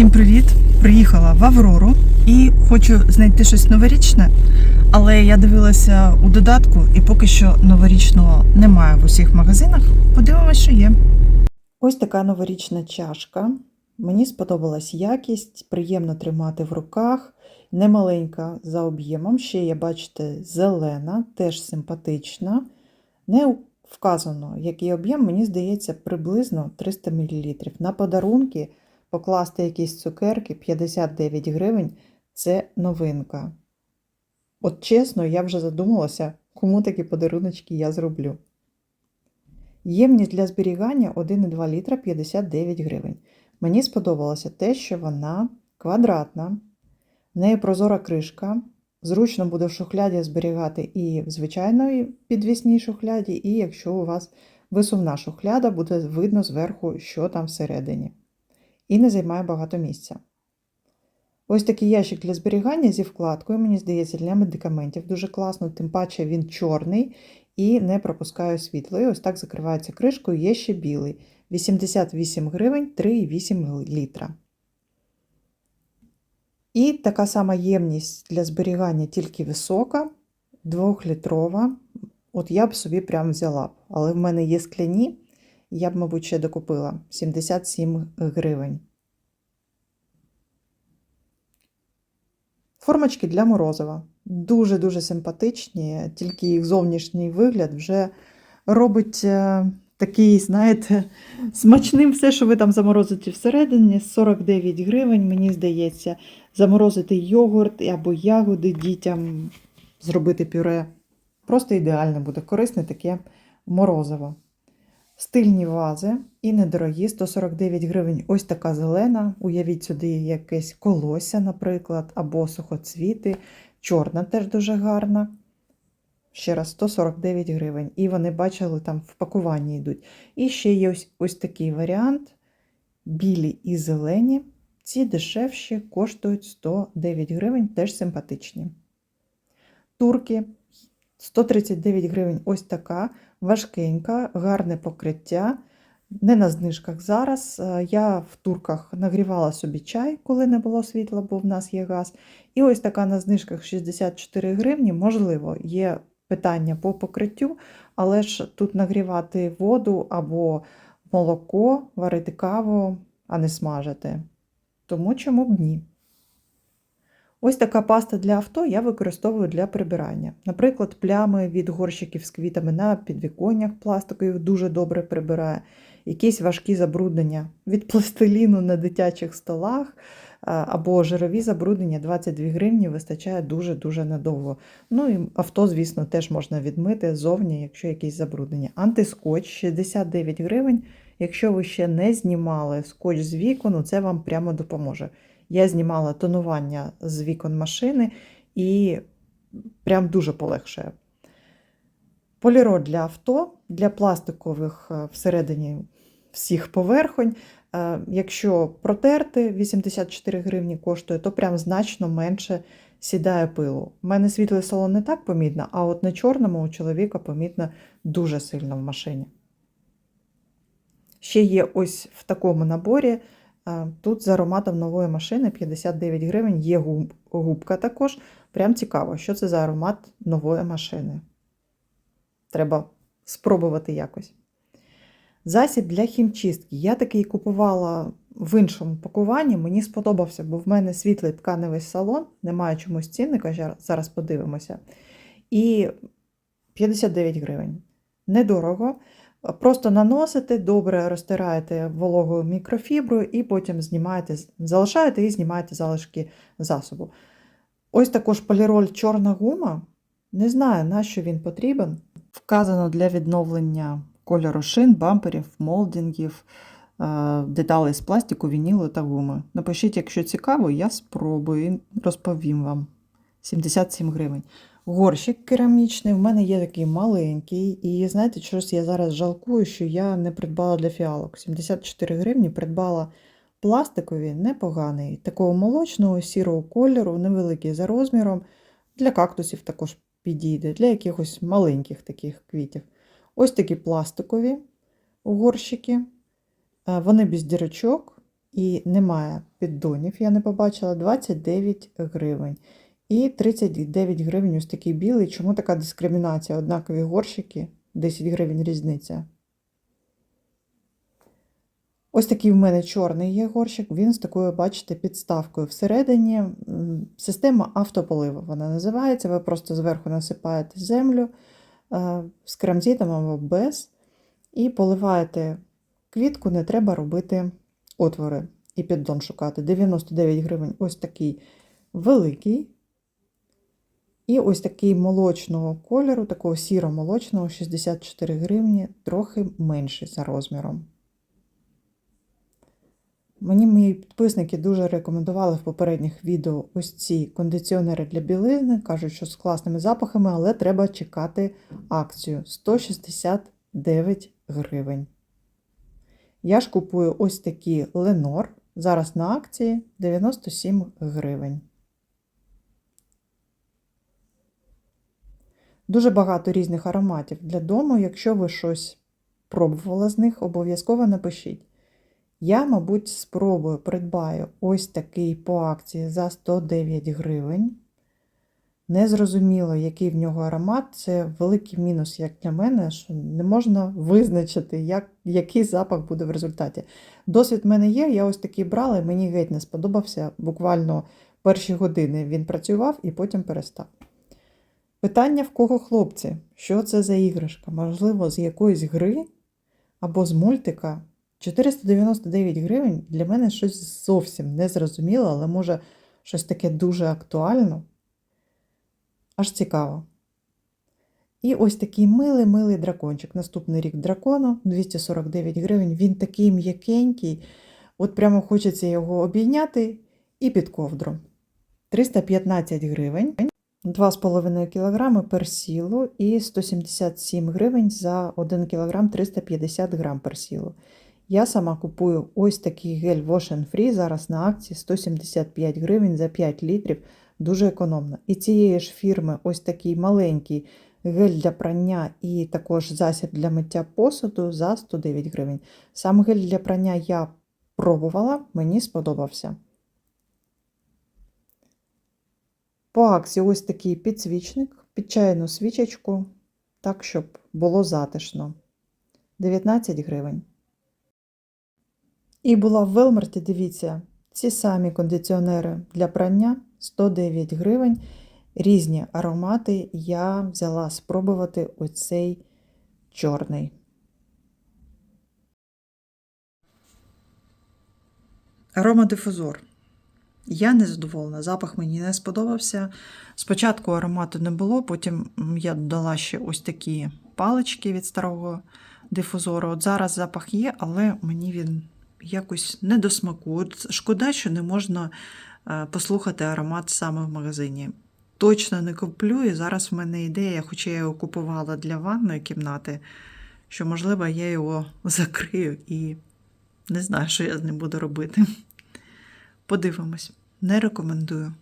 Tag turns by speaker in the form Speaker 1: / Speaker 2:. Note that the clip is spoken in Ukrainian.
Speaker 1: Всім привіт! Приїхала в Аврору і хочу знайти щось новорічне, але я дивилася у додатку, і поки що новорічного немає в усіх магазинах. Подивимось, що є. Ось така новорічна чашка. Мені сподобалась якість, приємно тримати в руках, немаленька за об'ємом. Ще є, бачите, зелена, теж симпатична. Не вказано, який об'єм, мені здається, приблизно 300 мл. На подарунки покласти якісь цукерки 59 гривень це новинка. От чесно, я вже задумалася, кому такі подаруночки я зроблю. Ємність для зберігання 1,2 літра 59 гривень. Мені сподобалося те, що вона квадратна, в неї прозора кришка. Зручно буде в шухляді зберігати і в звичайної підвісній шухляді, і якщо у вас висувна шухляда, буде видно зверху, що там всередині. І не займає багато місця. Ось такий ящик для зберігання зі вкладкою, мені здається, для медикаментів дуже класно, тим паче він чорний і не пропускає світло. І ось так закривається кришкою, є ще білий. 88 гривень 3,8 літра. І така сама ємність для зберігання тільки висока, 2-літрова. От я б собі прям взяла б. Але в мене є скляні, я б, мабуть, ще докупила 77 гривень. Формочки для морозива. Дуже-дуже симпатичні, тільки їх зовнішній вигляд вже робить е, такий, знаєте, смачним все, що ви там заморозите всередині. 49 гривень, мені здається, заморозити йогурт або ягоди дітям, зробити пюре. Просто ідеально буде корисне таке морозиво. Стильні вази і недорогі 149 гривень. Ось така зелена. Уявіть сюди якесь колося, наприклад, або сухоцвіти. Чорна теж дуже гарна. Ще раз 149 гривень. І вони бачили, там в пакуванні йдуть. І ще є ось, ось такий варіант: білі і зелені. Ці дешевші коштують 109 гривень, теж симпатичні. Турки 139 гривень ось така, важкенька, гарне покриття. Не на знижках зараз. Е, Я в турках нагрівала собі чай, коли не було світла, бо в нас є газ. І ось така на знижках 64 гривні. Можливо, є питання по покриттю, але ж тут нагрівати воду або молоко, варити каву, а не смажити. Тому чому б ні? Ось така паста для авто я використовую для прибирання. Наприклад, плями від горщиків з квітами на підвіконнях пластикових дуже добре прибирає. Якісь важкі забруднення від пластиліну на дитячих столах або жирові забруднення 22 гривні вистачає дуже-дуже надовго. Ну і авто, звісно, теж можна відмити зовні, якщо якісь забруднення. Антискотч 69 гривень. Якщо ви ще не знімали скотч з вікону, це вам прямо допоможе. Я знімала тонування з вікон машини і прям дуже полегшує. Поліроль для авто, для пластикових е, всередині всіх поверхонь. Е, Якщо протерти 84 гривні коштує, то прям значно менше сідає пилу. У мене світлий салон не так помітно, а от на чорному у чоловіка помітно дуже сильно в машині. Ще є ось в такому наборі. Тут з ароматом нової машини 59 гривень, є губка також. Прям цікаво, що це за аромат нової машини. Треба спробувати якось. Засіб для хімчистки. Я такий купувала в іншому пакуванні. Мені сподобався, бо в мене світлий тканевий салон, немає чомусь цінника, зараз подивимося. І 59 гривень. Недорого. Просто наносите, добре розтираєте вологою мікрофіброю і потім знімаєте, залишаєте і знімаєте залишки засобу. Ось також поліроль чорна гума. Не знаю, на що він потрібен. Вказано для відновлення кольору шин, бамперів, молдингів, е, деталей з пластику, вінілу та гуми. Напишіть, якщо цікаво, я спробую і розповім вам. 77 гривень. Горщик керамічний, в мене є такий маленький. І знаєте, чогось я зараз жалкую, що я не придбала для фіалок. 74 гривні придбала пластикові, непоганий. Такого молочного, сірого кольору, невеликий за розміром. Для кактусів також підійде, для якихось маленьких таких квітів. Ось такі пластикові горщики. Е, Вони без дірочок. і немає піддонів, я не побачила 29 гривень. І 39 гривень ось такий білий. Чому така дискримінація? Однакові горщики, 10 гривень різниця. Ось такий в мене чорний є горщик, він з такою, бачите, підставкою. Всередині система автополиву вона називається. Ви просто зверху насипаєте землю е, з кремзітом або без, і поливаєте квітку, не треба робити отвори і піддон шукати. 99 гривень ось такий великий. І ось такий молочного кольору, такого сіро-молочного, 64 гривні, трохи менший за розміром. Мені мої підписники дуже рекомендували в попередніх відео ось ці кондиціонери для білизни. Кажуть, що з класними запахами, але треба чекати акцію 169 гривень. Я ж купую ось такі Ленор. Зараз на акції 97 гривень. Дуже багато різних ароматів для дому. Якщо ви щось пробували з них, обов'язково напишіть. Я, мабуть, спробую придбаю ось такий по акції за 109 гривень. Не зрозуміло, який в нього аромат. Це великий мінус, як для мене, що не можна визначити, як, який запах буде в результаті. Досвід в мене є, я ось такий брала, і мені геть не сподобався. Буквально перші години він працював і потім перестав. Питання в кого хлопці? Що це за іграшка? Можливо, з якоїсь гри або з мультика. 499 гривень для мене щось зовсім не зрозуміло, але може щось таке дуже актуально. Аж цікаво. І ось такий милий-милий дракончик. Наступний рік дракону 249 гривень. Він такий м'якенький. От прямо хочеться його обійняти і під ковдру. 315 гривень. 2,5 кг персілу і 177 гривень за 1 кг 350 г персілу. Я сама купую ось такий гель Wash Free, зараз на акції 175 гривень за 5 літрів, дуже економно. І цієї ж фірми ось такий маленький гель для прання і також засіб для миття посуду за 109 гривень. Сам гель для прання я пробувала, мені сподобався. По акції ось такий підсвічник, під чайну свічечку, так, щоб було затишно. 19 гривень. І була в Велмарті, дивіться, ці самі кондиціонери для прання 109 гривень. Різні аромати я взяла спробувати оцей чорний. Аромадифузор. Я не задоволена, запах мені не сподобався. Спочатку аромату не було, потім я додала ще ось такі палички від старого дифузору. От зараз запах є, але мені він якось не до смаку. От шкода, що не можна е, послухати аромат саме в магазині. Точно не куплю, і зараз в мене ідея, хоча я його купувала для ванної кімнати, що, можливо, я його закрию і не знаю, що я з ним буду робити. Подивимось, не рекомендую.